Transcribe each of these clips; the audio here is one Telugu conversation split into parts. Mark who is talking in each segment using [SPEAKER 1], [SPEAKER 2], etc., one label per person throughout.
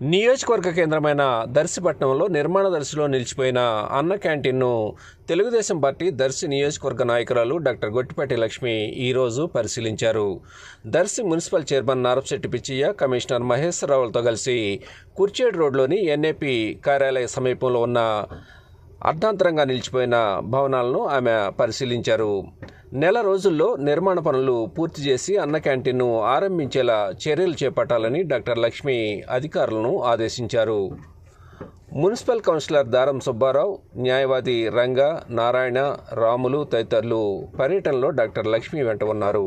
[SPEAKER 1] నియోజకవర్గ కేంద్రమైన దర్శిపట్నంలో నిర్మాణ దర్శిలో నిలిచిపోయిన అన్న క్యాంటీన్ను తెలుగుదేశం పార్టీ దర్శి నియోజకవర్గ నాయకురాలు డాక్టర్ గొట్టిపాటి లక్ష్మి ఈరోజు పరిశీలించారు. Darsi municipal chairman Narapasetti Pichaiah commissioner మహేశ్వరరావులతో కలిసి కుర్చేడు రోడ్లోని ఎన్ఏపి కార్యాలయ సమీపంలో ఉన్న అర్ధాంతరంగా నిలిచిపోయిన భవనాలను ఆమె పరిశీలించారు. నెల రోజుల్లో నిర్మాణ పనులు పూర్తి చేసి అన్న క్యాంటీన్ను ఆరంభించేలా చర్యలు చేపట్టాలని డాక్టర్ లక్ష్మి అధికారులను ఆదేశించారు. మున్సిపల్ కౌన్సిలర్ దారం సుబ్బారావు న్యాయవాది రంగ నారాయణ రాములు తదితరులు పర్యటనలో డాక్టర్ లక్ష్మి వెంట ఉన్నారు.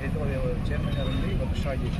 [SPEAKER 2] చైర్మన్ గారు ఉండి వర్క్ స్టార్ట్ చేసి